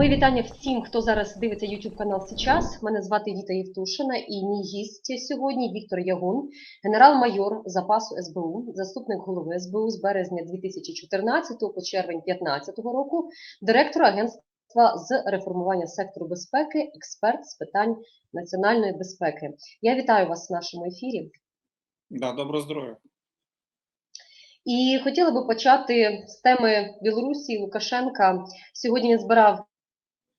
Мої вітання всім, хто зараз дивиться YouTube канал Сейчас. Мене звати Віта Євтушина і мій гість сьогодні Віктор Ягун, генерал-майор запасу СБУ, заступник голови СБУ з березня 2014 по червень 2015 року, директор агентства з реформування сектору безпеки, експерт з питань національної безпеки. Я вітаю вас в нашому ефірі. Да, доброго здоров'я. І хотіла би почати з теми Білорусі Лукашенка. Сьогодні він збирав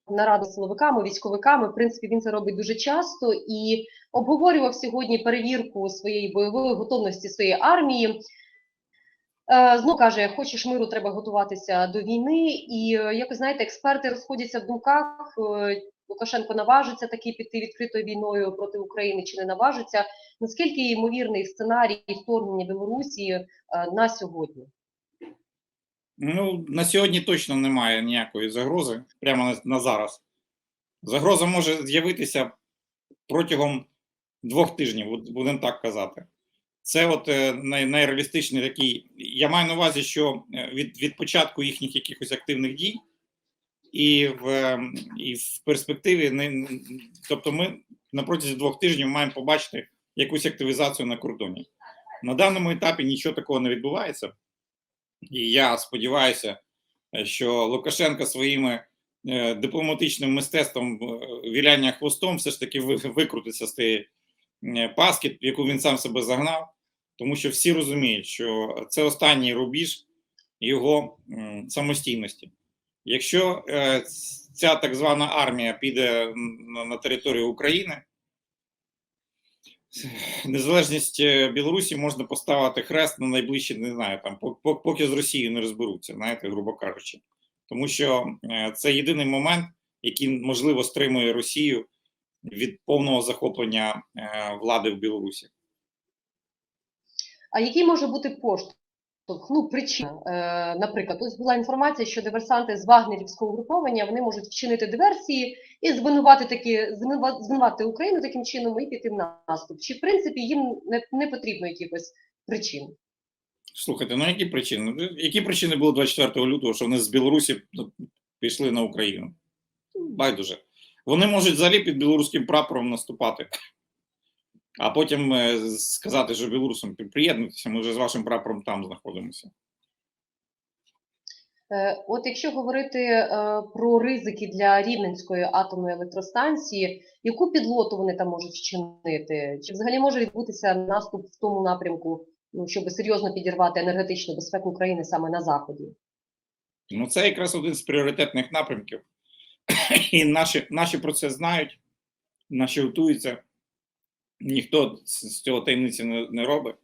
нараду з силовиками, військовиками. В принципі, він це робить дуже часто і обговорював сьогодні перевірку своєї бойової готовності своєї армії. Е, Знову каже, хочеш миру, треба готуватися до війни. І е, якось знаєте, експерти розходяться в думках. е, Лукашенко наважиться таки піти відкритою війною проти України чи не наважиться. Наскільки ймовірний сценарій вторгнення Білорусі на сьогодні? Ну, на сьогодні точно немає ніякої загрози, прямо на, на зараз. Загроза може з'явитися протягом двох тижнів, будемо так казати. Це от е, най, найреалістичний такий. Я маю на увазі, що е, від, від початку їхніх якихось активних дій, і в, е, і в перспективі, не, тобто ми на протязі двох тижнів маємо побачити якусь активізацію на кордоні. На даному етапі нічого такого не відбувається. І я сподіваюся, що Лукашенко своїми е, дипломатичним мистецтвом е, віляння хвостом все ж таки викрутиться з тієї паски, яку він сам себе загнав, тому що всі розуміють, що це останній рубіж його самостійності. Якщо е, ця так звана армія піде на територію України, незалежність е, Білорусі можна поставити хрест на найближчі, не знаю, там по- по- поки з Росією не розберуться, знаєте, грубо кажучи. Тому що е, це єдиний момент, який можливо стримує Росію від повного захоплення е, влади в Білорусі. А який може бути поштовх? Ну, причина, е, наприклад, ось була інформація, що диверсанти з вагнерівського угруповання вони можуть вчинити диверсії і звинуватити таки звинува- звинуватити Україну таким чином і піти в наступ. Чи в принципі їм не, не потрібно якихось причин? Слухайте, ну які причини? Ну, Які причини були 24 лютого, що вони з Білорусі ну, пішли на Україну? Байдуже. Вони можуть взагалі під білоруським прапором наступати, а потім е, сказати, що білорусам приєднуйтеся, ми вже з вашим прапором там знаходимося. Е, От якщо говорити е, про ризики для Рівненської атомної електростанції, яку підлоту вони там можуть вчинити? Чи взагалі може відбутися наступ в тому напрямку, ну, щоб серйозно підірвати енергетичну безпеку України саме на заході? Ну, це якраз один з пріоритетних напрямків. І наші, наші про це знають, наші готуються. Ніхто з цього таємниці не, не робить.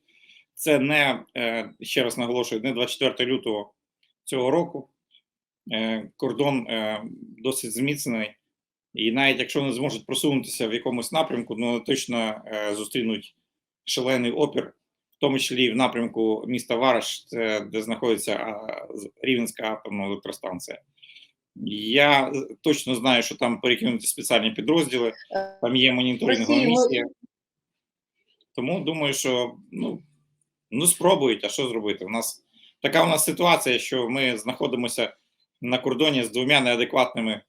Це не, е, ще раз наголошую, не 24 лютого цього року. Е, Кордон е, досить зміцнений. І навіть якщо вони зможуть просунутися в якомусь напрямку, ну точно зустрінуть шалений опір, в тому числі і в напрямку міста Вараш, де знаходиться Рівненська атомна електростанція. Я точно знаю, що там перекинуті спеціальні підрозділи, там є моніторингова місія. Тому думаю, що ну, ну спробують, а що зробити? У нас така у нас ситуація, що ми знаходимося на кордоні з двома неадекватними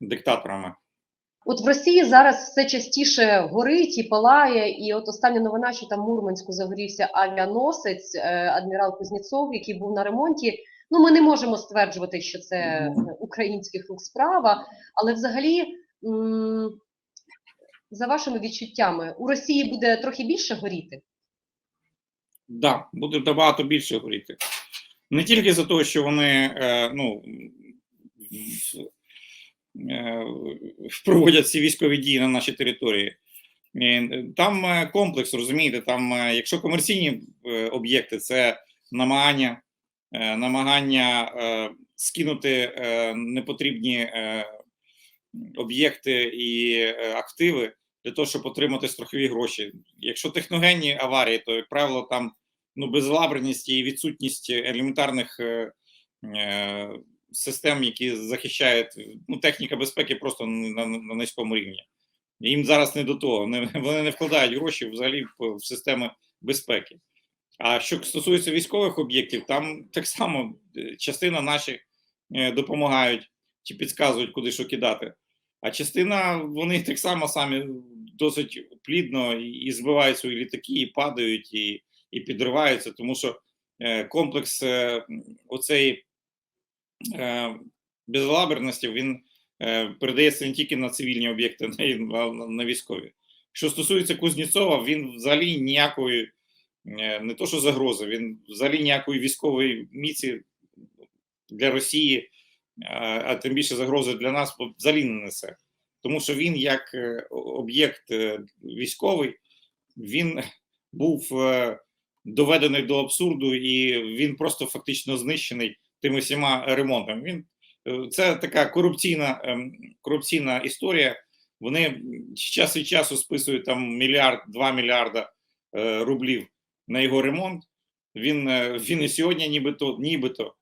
диктаторами. От в Росії зараз все частіше горить і палає, і от остання новина, що там в Мурманську загорівся авіаносець е, адмірал Кузнєцов, який був на ремонті. Ну, ми не можемо стверджувати, що це українських рук справа, але взагалі, м, за вашими відчуттями, у Росії буде трохи більше горіти. Да, буде набагато більше горіти. Не тільки за те, що вони е, ну, е, проводять ці військові дії на нашій території. Там е, комплекс, розумієте, там, е, якщо комерційні е, об'єкти, це намагання, намагання скинути непотрібні об'єкти і активи для того, щоб отримати страхові гроші. Якщо техногенні аварії, то, як правило, там ну, безлаберність і відсутність елементарних е, е, систем, які захищають ну, техніка безпеки просто на, на, на низькому рівні. Їм зараз не до того. Вони, вони не вкладають гроші взагалі в, в системи безпеки. А що стосується військових об'єктів, там так само е, частина наших е, допомагають чи підказують, куди що кидати. А частина вони так само самі досить плідно і, збивають свої літаки, і падають, і, і підриваються, тому що е, комплекс е, оцей е, безалаберності він передається не тільки на цивільні об'єкти, а й на, військові. Що стосується Кузнєцова, він взагалі ніякої, не то що загрози, він взагалі ніякої військової міці для Росії, а тим більше загрози для нас взагалі не несе. Тому що він, як е, об'єкт е, військовий, він був е, доведений до абсурду, і він просто фактично знищений тими всіма ремонтами. Він це така корупційна, ем, корупційна історія. Вони час від часу списують там мільярд, два мільярда рублів на його ремонт. Він, він і сьогодні, нібито, нібито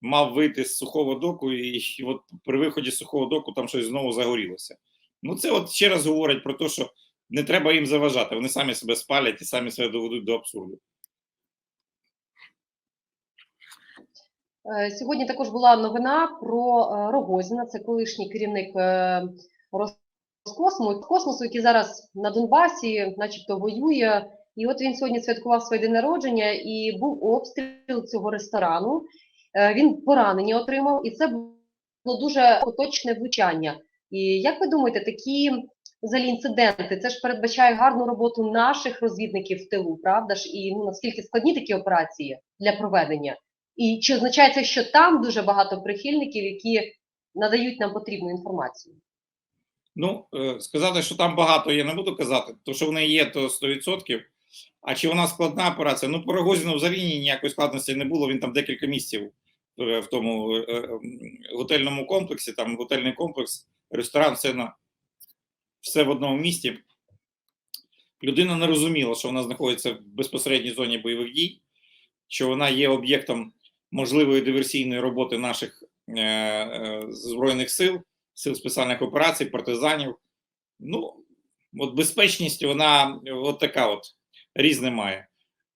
мав вийти з сухого доку, і, от при виході з сухого доку там щось знову загорілося. Ну, це от ще раз говорить про те, що не треба їм заважати. Вони самі себе спалять і самі себе доведуть до абсурду. Е, Сьогодні також була новина про е, Рогозіна, це колишній керівник е, Роскосмосу, космосу, який зараз на Донбасі, начебто, воює. І от він сьогодні святкував своє день народження і був обстріл цього ресторану. Е, Він поранення отримав, і це було дуже поточне влучання. І як ви думаєте, такі взагалі інциденти, це ж передбачає гарну роботу наших розвідників в тилу, правда ж? І ну, наскільки складні такі операції для проведення? І чи означає це, що там дуже багато прихильників, які надають нам потрібну інформацію? Ну, е, сказати, що там багато, я не буду казати, то що вони є, то 100%. А чи вона складна операція? Ну, по Рогозіну взагалі ніякої складності не було. Він там декілька місяців в тому е, е, готельному комплексі, там готельний комплекс, ресторан, все на все в одному місті. Людина не розуміла, що вона знаходиться в безпосередній зоні бойових дій, що вона є об'єктом можливої диверсійної роботи наших е, е, збройних сил, сил спеціальних операцій, партизанів. Ну, от безпечність, вона от така от різне має.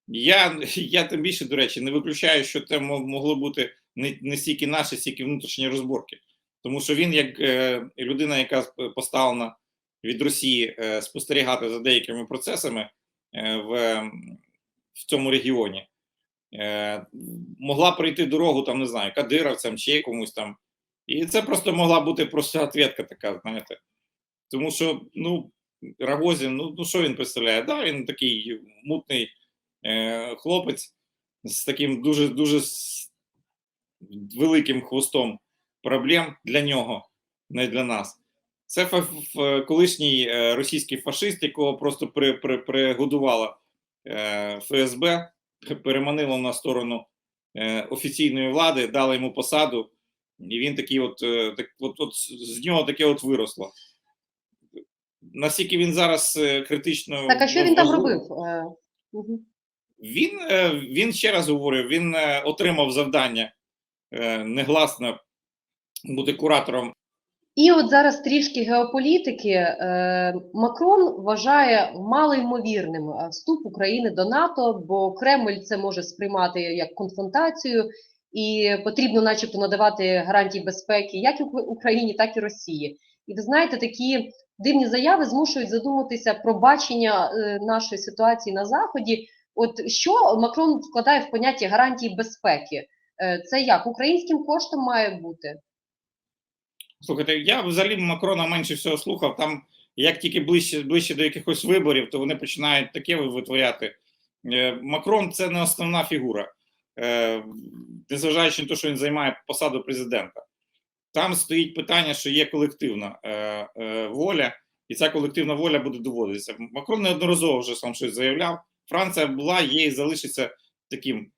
Я, я тим більше, до речі, не виключаю, що це могло бути не, не стільки наші, стільки внутрішні розборки. Тому що він, як е, людина, яка поставлена від Росії е, спостерігати за деякими процесами е, в, в цьому регіоні, е, могла пройти дорогу, там, не знаю, кадировцям чи комусь там. І це просто могла бути просто ответка така, знаєте. Тому що, ну, Рогозін, ну, ну що він представляє? Да, він такий мутний е, хлопець з таким дуже дуже великим хвостом проблем для нього, не для нас. Це колишній е, російський фашист, якого просто при, при, пригодувала е, ФСБ, переманило на сторону е, офіційної влади, дала йому посаду, і він такий, от, так, от, от з нього таке от виросло. Наскільки він зараз критично Так, а що він там робив? Він, він ще раз говорю, він отримав завдання негласно бути куратором. І от зараз трішки геополітики. Е, Макрон вважає малоймовірним е, вступ України до НАТО, бо Кремль це може сприймати як конфронтацію, і потрібно, начебто, надавати гарантії безпеки як Україні, так і Росії. І ви знаєте, такі дивні заяви змушують задуматися про бачення е, нашої ситуації на заході. От що Макрон вкладає в поняття гарантії безпеки? Е, Це як українським коштом має бути? Слухайте, я взагалі Макрона менше всього слухав. Там як тільки ближче, ближче до якихось виборів, то вони починають таке витворяти. Е, Макрон це не основна фігура, е, незважаючи на те, що він займає посаду президента. Там стоїть питання, що є колективна воля, і ця колективна воля буде доводитися. Макрон неодноразово вже сам щось заявляв. Франція була, є і залишиться таким,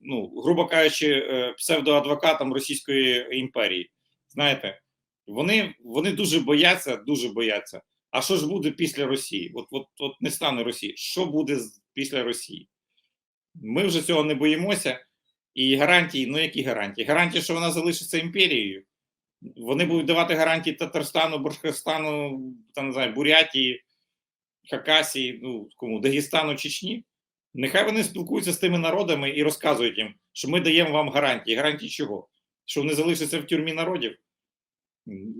ну, грубо кажучи, е, псевдоадвокатом Російської імперії. Знаєте, вони, вони дуже бояться, дуже бояться. А що ж буде після Росії? От, от, от не стане Росії. Що буде після Росії? Ми вже цього не боїмося. І гарантії, ну які гарантії? Гарантії, що вона залишиться імперією. Вони будуть давати гарантії Татарстану, Башкорстану, там, не знаю, Бурятії, Хакасії, ну кому, Дагестану, Чечні. Нехай вони спілкуються з тими народами і розказують їм, що ми даємо вам гарантії. Гарантії чого? Що вони залишаться в тюрмі народів?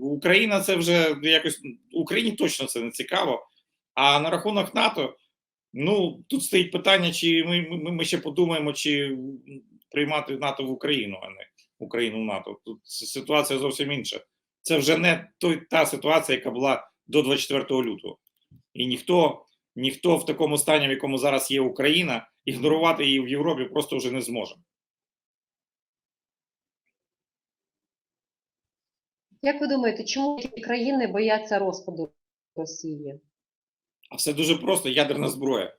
Україна це вже якось Україні точно це не цікаво. А на рахунок НАТО, ну тут стоїть питання, чи ми, ми, ми ще подумаємо, чи приймати НАТО в Україну, а не Україну в НАТО. Тут ситуація зовсім інша. Це вже не той та ситуація, яка була до 24 лютого. І ніхто, ніхто в такому стані, в якому зараз є Україна, ігнорувати її в Європі просто вже не зможе. Як ви думаєте, чому ці країни бояться розпаду Росії? А все дуже просто: ядерна зброя.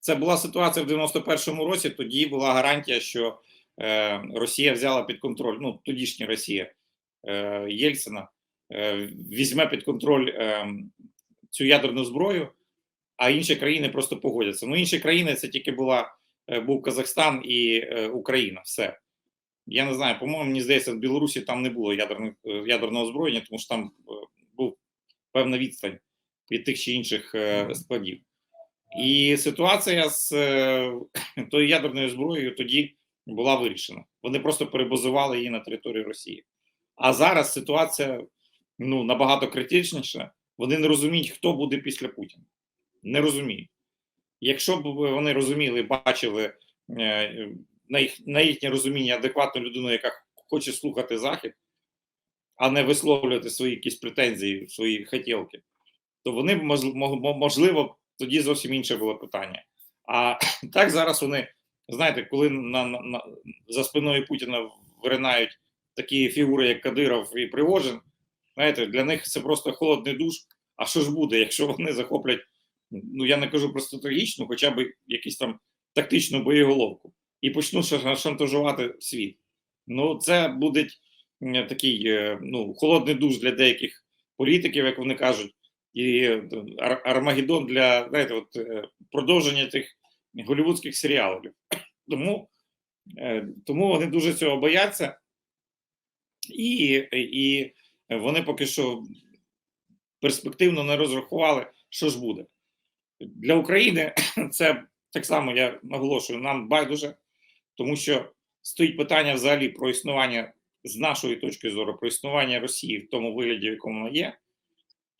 Це була ситуація в 91-му році. Тоді була гарантія, що е, Росія взяла під контроль, ну тодішня Росія е, Єльцина е, візьме під контроль е, цю ядерну зброю, а інші країни просто погодяться. Ну, інші країни це тільки була е, був Казахстан і е, Україна. Все. Я не знаю, по-моєму, мені здається, в Білорусі там не було ядерних, е, ядерного озброєння, тому що там був певна відстань від тих чи інших складів. І ситуація з тою ядерною зброєю тоді була вирішена. Вони просто перебазували її на територію Росії. А зараз ситуація ну, набагато критичніша. Вони не розуміють, хто буде після Путіна. Не розуміють. Якщо б вони розуміли, бачили е, на, їх, на їхнє розуміння адекватну людину, яка хоче слухати Захід, а не висловлювати свої якісь претензії, свої хотілки, то вони б можливо тоді зовсім інше було питання. А так зараз вони, знаєте, коли на, на, за спиною Путіна виринають такі фігури, як Кадиров і Пригожин, знаєте, для них це просто холодний душ. А що ж буде, якщо вони захоплять, ну я не кажу про стратегічну, хоча б якусь там тактичну боєголовку, і почнуть шантажувати світ. Ну, це буде такий ну, холодний душ для деяких політиків, як вони кажуть і Ар Армагеддон для знаєте, от, продовження тих голівудських серіалів. Тому тому вони дуже цього бояться, і, і вони поки що перспективно не розрахували, що ж буде. Для України це так само я наголошую, нам байдуже, тому що стоїть питання взагалі про існування з нашої точки зору, про існування Росії в тому вигляді, в якому вона є.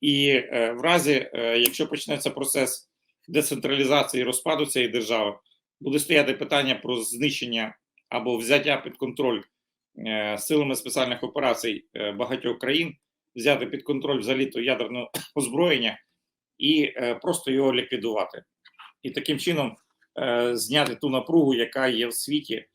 І е, в разі, е, якщо почнеться процес децентралізації розпаду цієї держави, буде стояти питання про знищення або взяття під контроль е, силами спеціальних операцій е, багатьох країн, взяти під контроль взагалі то ядерне озброєння і е, просто його ліквідувати, і таким чином е, зняти ту напругу, яка є в світі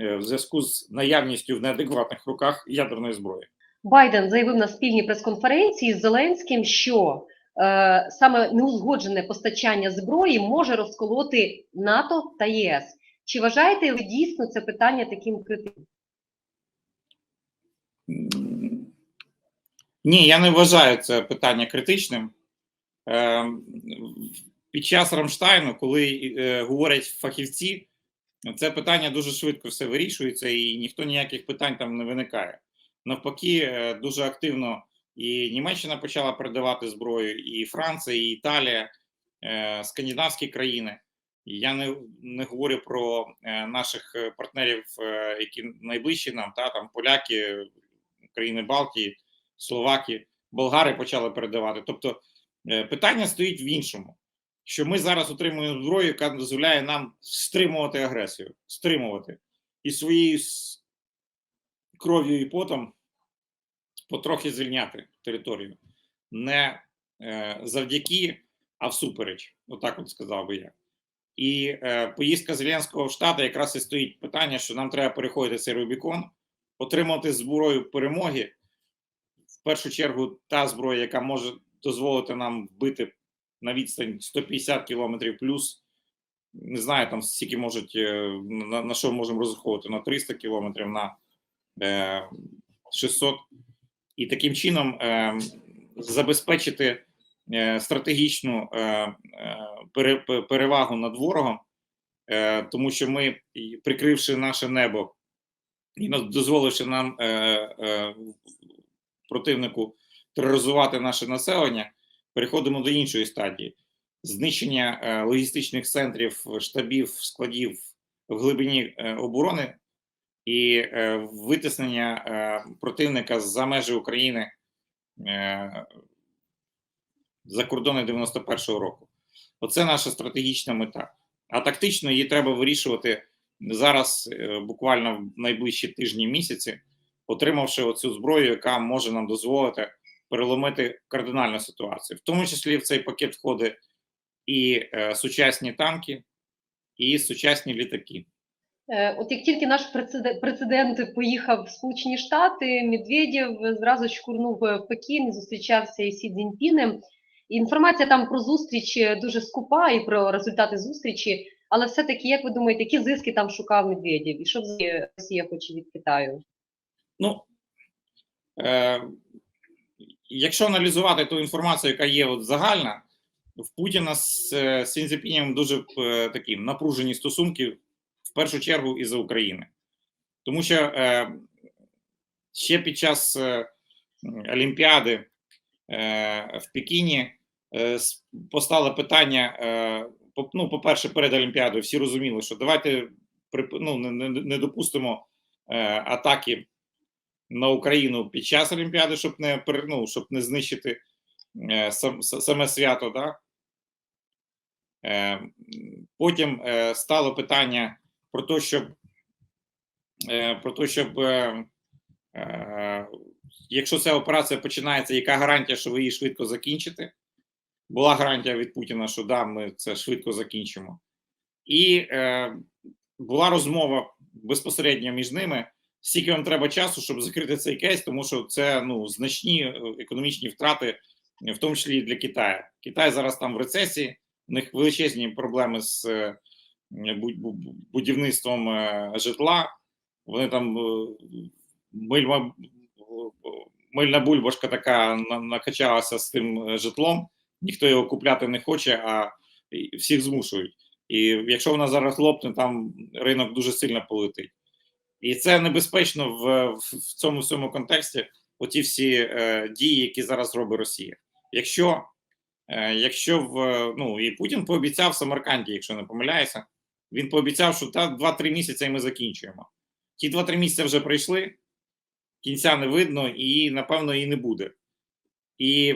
е, в зв'язку з наявністю в неадекватних руках ядерної зброї. Байден заявив на спільній прес-конференції з Зеленським, що е, саме неузгоджене постачання зброї може розколоти НАТО та ЄС. Чи вважаєте ви дійсно це питання таким критичним? Ні, я не вважаю це питання критичним. Е, під час Рамштайну, коли е, говорять фахівці, це питання дуже швидко все вирішується, і ніхто ніяких питань там не виникає. Навпаки, е, дуже активно і Німеччина почала передавати зброю, і Франція, і Італія, е, скандинавські країни. Я не не говорю про наших партнерів, які найближчі нам, та там поляки, країни Балтії, Словаки, болгари почали передавати. Тобто питання стоїть в іншому, що ми зараз отримуємо зброю, яка дозволяє нам стримувати агресію, стримувати і своєю кров'ю і потом потрохи звільняти територію. Не е, завдяки, а всупереч, отак от сказав би я. І е, поїздка Зеленського в Штати якраз і стоїть питання, що нам треба переходити цей Рубікон, отримати зброю перемоги. В першу чергу, та зброя, яка може дозволити нам вбити на відстань 150 кілометрів плюс. Не знаю, там скільки можуть е, на, на що можемо розраховувати на 300 кілометрів, на е, 600 і таким чином е, забезпечити е, стратегічну е, е, пере, перевагу над ворогом, е, тому що ми, прикривши наше небо і дозволивши нам е, е, противнику тероризувати наше населення, переходимо до іншої стадії. Знищення е, логістичних центрів, штабів, складів в глибині е, оборони і е, витиснення противника за межі України за кордони 91-го року. Оце наша стратегічна мета. А тактично її треба вирішувати зараз, буквально в найближчі тижні місяці, отримавши оцю зброю, яка може нам дозволити переломити кардинальну ситуацію. В тому числі в цей пакет входить і е, сучасні танки, і сучасні літаки. Е, От як тільки наш прецедент, поїхав в Сполучені Штати, Медведєв зразу шкурнув в Пекін, зустрічався із Сі Цзіньпінем. Інформація там про зустріч е, дуже скупа і про результати зустрічі. Але все-таки, як ви думаєте, які зиски там шукав Медведєв? І що Росія хоче від Китаю? Ну, е, якщо аналізувати ту інформацію, яка є от загальна, в Путіна з е, Сінзепінєм дуже е, такі напружені стосунки, в першу чергу із-за України. Тому що е, ще під час Олімпіади в Пекіні постало питання: е, по- ну, по-перше, перед Олімпіадою всі розуміли, що давайте ну, не, не, не допустимо е, атаки на Україну під час Олімпіади, щоб не ну, щоб не знищити е, сам, саме свято. Да? Е, потім е, стало питання про те, щоб е, про те, щоб е, е, якщо ця операція починається, яка гарантія, що ви її швидко закінчите? Була гарантія від Путіна, що да, ми це швидко закінчимо. І е, була розмова безпосередньо між ними. Скільки вам треба часу, щоб закрити цей кейс, тому що це ну значні е, економічні втрати, е, в тому числі і для Китаю. Китай зараз там в рецесії, у них величезні проблеми з е, бу- бу- будівництвом житла. Вони там мильма, мильна бульбашка така накачалася з тим житлом. Ніхто його купляти не хоче, а всіх змушують. І якщо вона зараз лопне, там ринок дуже сильно полетить. І це небезпечно в, в, цьому всьому контексті. Оті всі е, дії, які зараз робить Росія. Якщо, е, якщо в ну і Путін пообіцяв Самарканді, якщо не помиляюся, він пообіцяв, що та 2-3 місяці і ми закінчуємо. Ті 2-3 місяці вже пройшли, кінця не видно, і напевно і не буде. І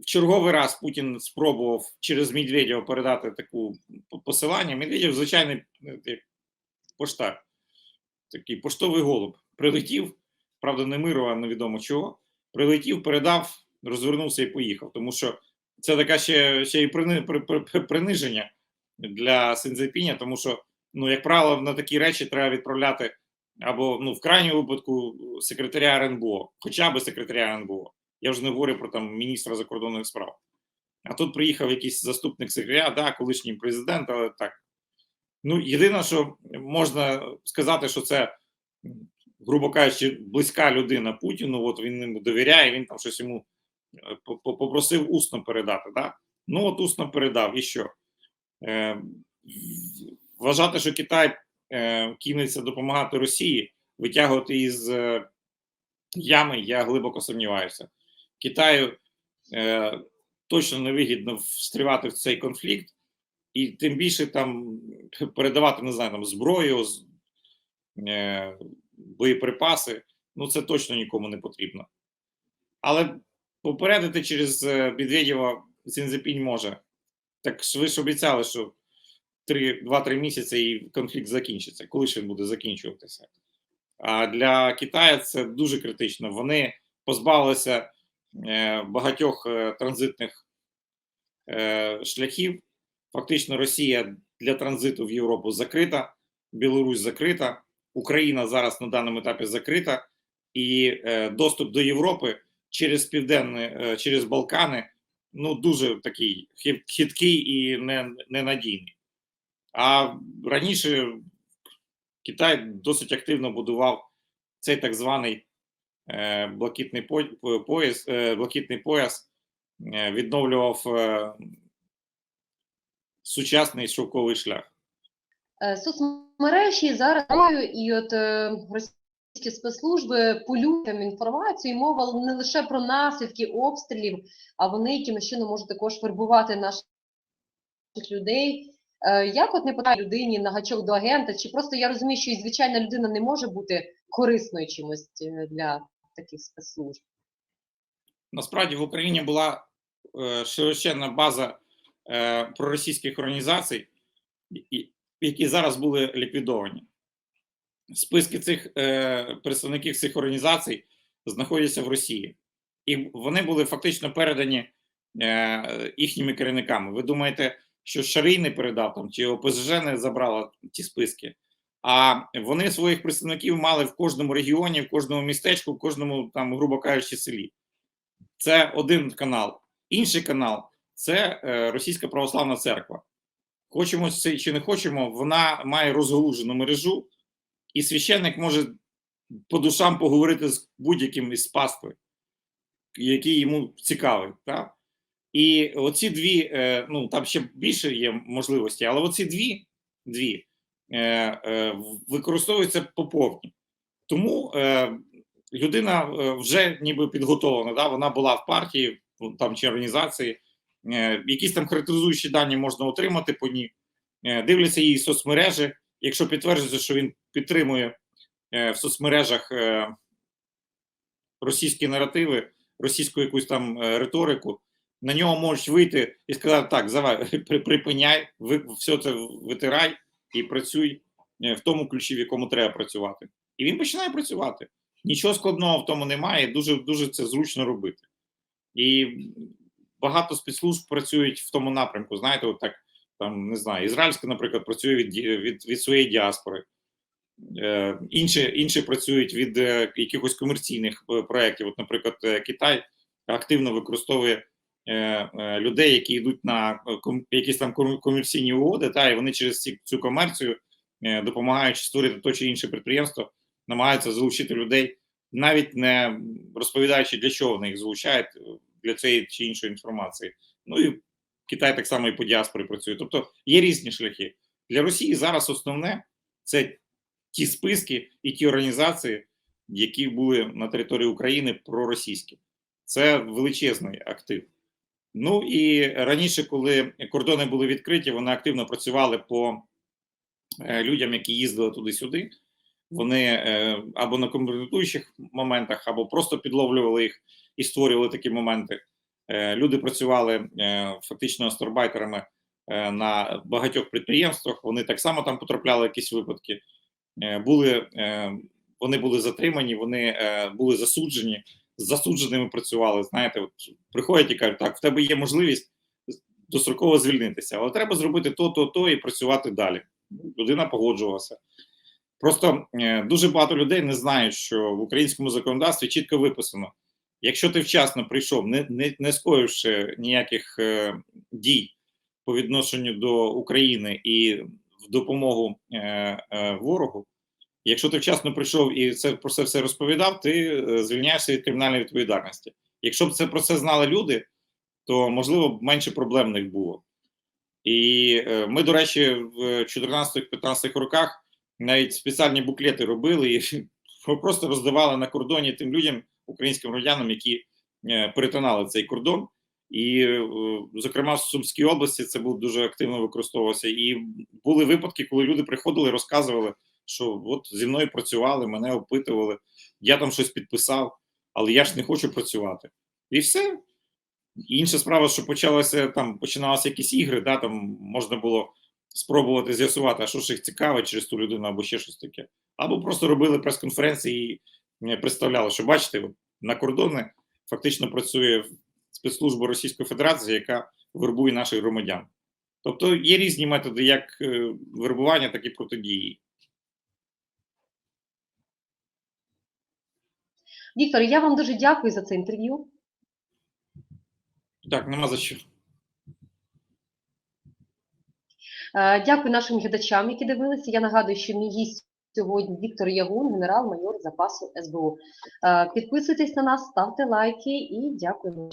в черговий раз Путін спробував через Медведєва передати таку посилання. Медведєв, звичайний е, поштар, такий поштовий голуб. Прилетів, правда, не миру, а невідомо чого. Прилетів, передав, розвернувся і поїхав. Тому що це така ще, ще і прини- при- при- при- приниження для Синзепіня, тому що, ну, як правило, на такі речі треба відправляти або ну, в крайньому випадку секретаря РНБО, хоча б секретаря РНБО. Я вже не говорю про там міністра закордонних справ. А тут приїхав якийсь заступник секретаря, да, колишній президент, але так. Ну, єдине, що можна сказати, що це, грубо кажучи, близька людина Путіну, от він йому довіряє, він там щось йому е, по- по- попросив усно передати. Да? Ну, от усно передав, і що? Е, вважати, що Китай е, кинеться допомагати Росії, витягувати із е, ями, я глибоко сумніваюся. Китаю е, точно не вигідно встрівати в цей конфлікт, і тим більше там передавати, не знаю, там зброю, е, боєприпаси. Ну, це точно нікому не потрібно. Але попередити через е, Медведєва Цінзепінь може. Так ви ж обіцяли, що 2-3 місяці і конфлікт закінчиться. Коли ж він буде закінчуватися? А для Китаю це дуже критично. Вони позбавилися е, багатьох транзитних шляхів. Фактично, Росія для транзиту в Європу закрита, Білорусь закрита, Україна зараз на даному етапі закрита, і е, доступ до Європи через південне, е, через Балкани ну дуже такий хиткий і ненадійний. А раніше Китай досить активно будував цей так званий е, блакитний по- пояс, е, блакитний пояс, е, відновлював е, сучасний шовковий шлях. Е, Соцмережі зараз і от е, російські спецслужби полюють інформацію, і мова не лише про наслідки обстрілів, а вони якимось чином можуть також вербувати наших людей. Е, Як от не питає людині на гачок до агента, чи просто я розумію, що і звичайна людина не може бути корисною чимось для таких спецслужб? насправді в Україні була широченна база е, проросійських організацій, які зараз були ліквідовані. Списки цих е, представників цих організацій знаходяться в Росії, і вони були фактично передані е, їхніми керівниками. Ви думаєте, що Шарій не передав там, чи ОПЗЖ не забрала ті списки? А вони своїх представників мали в кожному регіоні, в кожному містечку, в кожному там, грубо кажучи, селі. Це один канал. Інший канал це е, Російська Православна Церква. Хочемо це чи не хочемо, вона має розгалужену мережу, і священник може по душам поговорити з будь-яким із пастви, який йому цікавий. Так? І оці дві, е, ну там ще більше є можливості, але оці дві, дві е, використовуються по повні. Тому людина вже ніби підготовлена, да? вона була в партії там чи організації, якісь там характеризуючі дані можна отримати по ній, е, дивляться її соцмережі. Якщо підтверджується, що він підтримує е, в соцмережах е, російські наративи, російську якусь там е, риторику, на нього можуть вийти і сказати: так, завай, припиняй, все це витирай і працюй е, в тому ключі, в якому треба працювати. І він починає працювати. Нічого складного в тому немає, дуже дуже це зручно робити. І багато спецслужб працюють в тому напрямку. Знаєте, от так там не знаю, ізраїльська, наприклад, працює від, від, від своєї діаспори. Е, інші, інші працюють від е, якихось комерційних е, проєктів. От, наприклад, е, Китай активно використовує е, е, людей, які йдуть на е, ком- якісь там комерційні угоди, та і вони через ці, цю комерцію, е, допомагаючи створити то чи інше підприємство, намагаються залучити людей, навіть не розповідаючи, для чого вони їх залучають для цієї чи іншої інформації. Ну і Китай так само і по діаспорі працює. Тобто є різні шляхи. Для Росії зараз основне це ті списки і ті організації, які були на території України проросійські. Це величезний актив. Ну і раніше, коли кордони були відкриті, вони активно працювали по е, людям, які їздили туди-сюди. Вони е, або на компрометуючих моментах, або просто підловлювали їх і створювали такі моменти. Е, люди працювали е, фактично астарбайтерами е, на багатьох підприємствах. Вони так само там потрапляли якісь випадки. Були, вони були затримані, вони були засуджені, з засудженими працювали. Знаєте, от приходять і кажуть, так, в тебе є можливість достроково звільнитися, але треба зробити то, то, то і працювати далі. Людина погоджувалася. Просто е, дуже багато людей не знають, що в українському законодавстві чітко виписано: якщо ти вчасно прийшов, не, не, не скоївши ніяких е, дій по відношенню до України і в допомогу е, е, ворогу, якщо ти вчасно прийшов і це про це все розповідав, ти е, звільняєшся від кримінальної відповідальності. Якщо б це про це знали люди, то можливо б менше проблем них було. І е, ми, до речі, в 14-15 роках навіть спеціальні буклети робили і просто роздавали на кордоні тим людям, українським громадянам, які е, перетинали цей кордон. І, е, зокрема, в Сумській області це був дуже активно використовувався. І були випадки, коли люди приходили і розказували, що от зі мною працювали, мене опитували, я там щось підписав, але я ж не хочу працювати. І все. Інша справа, що почалося там, починалися якісь ігри, да, там можна було спробувати з'ясувати, а що ж їх цікавить через ту людину або ще щось таке. Або просто робили прес-конференції і представляли, що бачите, на кордони фактично працює спецслужба Російської Федерації, яка вербує наших громадян. Тобто є різні методи як е, вербування, так і протидії. Віктор, я вам дуже дякую за це інтерв'ю. Так, нема за що. Е, Дякую нашим глядачам, які дивилися. Я нагадую, що мій гість сьогодні Віктор Ягун, генерал-майор запасу СБУ. Е, Підписуйтесь на нас, ставте лайки і дякую.